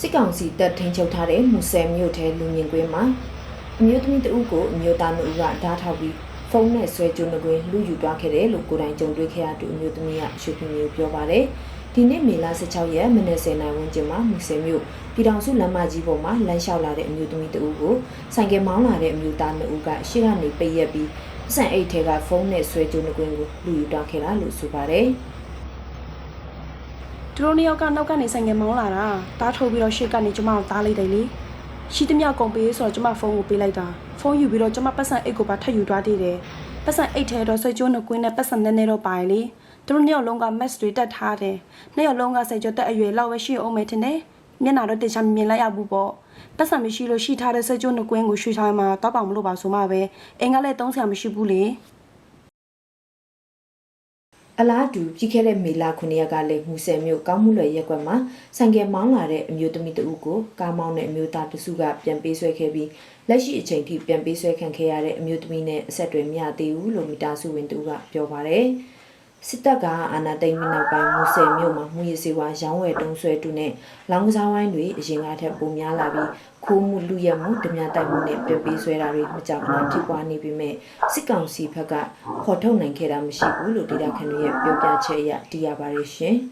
စစ်ကောင်စီတပ်ထိန်းချုပ်ထားတဲ့မူဆယ်မြို့ထဲလူမြင်ကွင်းမှာအမျိုးသမီးတဦးကိုအမျိုးသားနှစ်ဦးကဓာတ်ထောက်ပြီးဖုန်းနဲ့ဆွဲကြိုးနှကွင်းလူယူသွားခဲ့တယ်လို့ကိုယ်တိုင်ကြုံတွေ့ခဲ့ရတဲ့အမျိုးသမီးကရှုပ်ပြမျိုးပြောပါတယ်။ဒီနေ့မေလ16ရက်မနက်10:00နာရီဝန်းကျင်မှာမူဆယ်မြို့ပြည်တော်စုလမ်းမကြီးပေါ်မှာလမ်းလျှောက်လာတဲ့အမျိုးသမီးတဦးကိုဆိုင်ကယ်မောင်းလာတဲ့အမျိုးသားနှစ်ဦးကရှေ့ကနေပိတ်ရက်ပြီးအဆန်အိတ်ထဲကဖုန်းနဲ့ဆွဲကြိုးနှကွင်းကိုလူယူသွားခဲ့တာလို့ဆိုပါတယ်။ သူတို့နှစ်ယောက်ကနောက်ကနေဆိုင်ငယ်မောင်းလာတာတားထုတ်ပြီးတော့ရှေ့ကနေကျမကိုတားလိုက်တယ်လေရှိသမျှကုန်ပေးဆိုတော့ကျမဖုန်းကိုပေးလိုက်တာဖုန်းယူပြီးတော့ကျမပတ်စံအိတ်ကိုပါထပ်ယူသွားသေးတယ်ပတ်စံအိတ်ထဲတော့ဆွဲကျိုးနှကွင်းနဲ့ပတ်စံနည်းနည်းတော့ပါတယ်လေသူတို့နှစ်ယောက်လုံးက mask တွေတက်ထားတယ်နှစ်ယောက်လုံးကစိတ်ကြတက်အရွယ်လောက်ပဲရှိအောင်မယ်ထင်တယ်မျက်နှာတော့တေချာမြင်လိုက်ရဘူးပေါ့ပတ်စံမရှိလို့ရှိထားတဲ့ဆွဲကျိုးနှကွင်းကိုရွှေချောင်းမှာတောက်ပေါင်မလို့ပါဆိုမှပဲအိမ်ကလည်းသုံးဆရာမရှိဘူးလေ အလားတူပြီးခဲ့တဲ့မေလ9ရက်ကလည်းမူဆယ်မြို့ကောင်းမှုလွယ်ရက်ကွက်မှာဆိုင်ကယ်မောင်းလာတဲ့အမျိုးသမီးတဦးကိုကားမောင်းတဲ့အမျိုးသားတစုကပြန်ပေးဆွဲခဲ့ပြီးလက်ရှိအချိန်ထိပြန်ပေးဆွဲခံခဲ့ရတဲ့အမျိုးသမီးနဲ့အဆက်အသွယ်မရသေးဘူးလို့မိသားစုဝင်တဦးကပြောပါတယ် စစ်တပ်ကအာဏာသိမ်းပြီးနောက်ပိုင်းမူဆယ်မြို့မှာမှုရစေဝါရောင်းဝယ်တုံးဆွဲတူနဲ့လောင်းကစားဝိုင်းတွေအရင်ကထက်ပိုများလာပြီးခိုးမှုလူရက်မှုဓမြတိုက်မှုနဲ့ပြန်ပေးဆွဲတာတွေမကြောက်ဘူးဖြစ်ပွားနေပြီမဲ့စစ်ကောင်စီဘက်ကခေါ်ထုတ်နိုင်ခဲ့တာမရှိဘူးလို့ဒေတာခန်တွေရဲ့ပြောပြချက်အရသိရပါတယ်ရှင်။